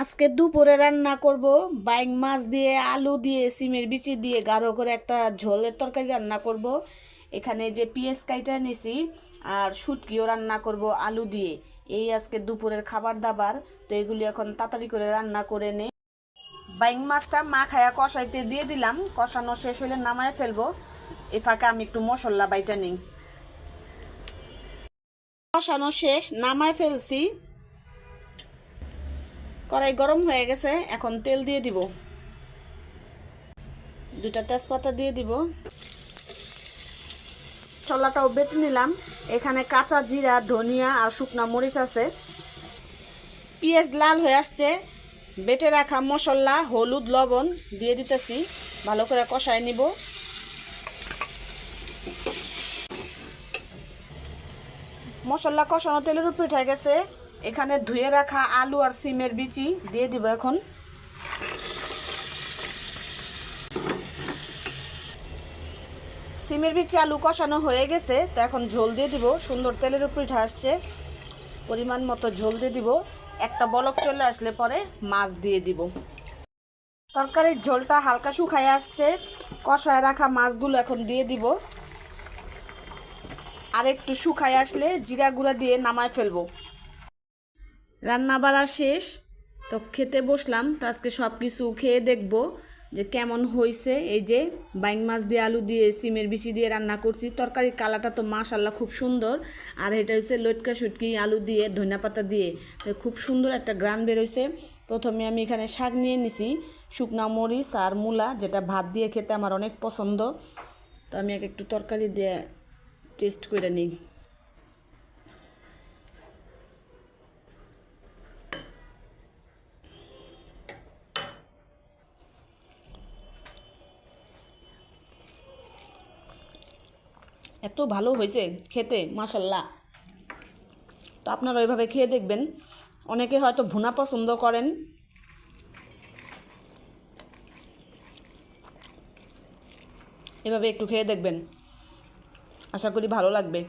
আজকে দুপুরে রান্না করব। বাইং মাছ দিয়ে, আলু দিয়ে, সিমের বিচি দিয়ে, গাঢ় করে একটা ঝোলের তরকারি রান্না করব। এখানে যে পিঁয়াজ কাইটা নিছি আর শুটকিও রান্না করব আলু দিয়ে। এই আজকে দুপুরের খাবার দাবার, তো এগুলি এখন তাড়াতাড়ি করে রান্না করে নে। বাইং মাছটা মা খায়া কষাইতে দিয়ে দিলাম। কষানো শেষ হলে নামায় ফেলব। এ ফাঁকে আমি একটু মশলা বাইটা নিই। কষানো শেষ, নামায় ফেলছি। কড়াই গরম হয়ে গেছে, এখন তেল দিয়ে দিব। দুটা তেজপাতা দিয়ে দিব। মশলাটাও বেটে নিলাম। এখানে কাঁচা জিরা, ধনিয়া আর শুকনো মরিচ আছে। পেঁয়াজ লাল হয়ে আসছে। বেটে রাখা মশলা, হলুদ, লবণ দিয়ে দিতেছি। ভালো করে কষায় নিব। মশলা কষানো তেলের উপরে উঠে গেছে। এখানে ধুয়ে রাখা আলু আর সিমের বিচি দিয়ে দিব এখন। সিমের বিচি আলু কষানো হয়ে গেছে, তো এখন ঝোল দিয়ে দিব। সুন্দর তেলের উপরে উঠে আসছে। পরিমাণ মতো ঝোল দিয়ে দিব। একটা বলক চলে আসলে পরে মাছ দিয়ে দিব। তরকারির ঝোলটা হালকা শুকায় আসছে। কষায় রাখা মাছগুলো এখন দিয়ে দিব। আর একটু শুকায় আসলে জিরা গুঁড়া দিয়ে নামায় ফেলব। রান্না বাড়া শেষ, তো খেতে বসলাম, তো আজকে সব কিছু খেয়ে দেখব যে কেমন হয়েছে এই যে বাইং মাছ দিয়ে আলু দিয়ে, সিমের বিচি দিয়ে রান্না করছি। তরকারির কালারটা তো মাশাল্লাহ খুব সুন্দর। আর এটা হচ্ছে লটকা শুটকি, আলু দিয়ে, ধনিয়া পাতা দিয়ে। তো খুব সুন্দর একটা গ্রান বেরোইছে প্রথমে আমি এখানে শাক নিয়ে নিছি, শুকনা মরিচ আর মূলা, যেটা ভাত দিয়ে খেতে আমার অনেক পছন্দ। তো আমি এক একটু তরকারি দিয়ে টেস্ট করে নিই। এত ভালো হয়েছে খেতে মাসাল্লাহ তো আপনারা ওইভাবে খেয়ে দেখবেন। অনেকে হয়তো ভুনা পছন্দ করেন। এভাবে একটু খেয়ে দেখবেন। আশা করি ভালো লাগবে।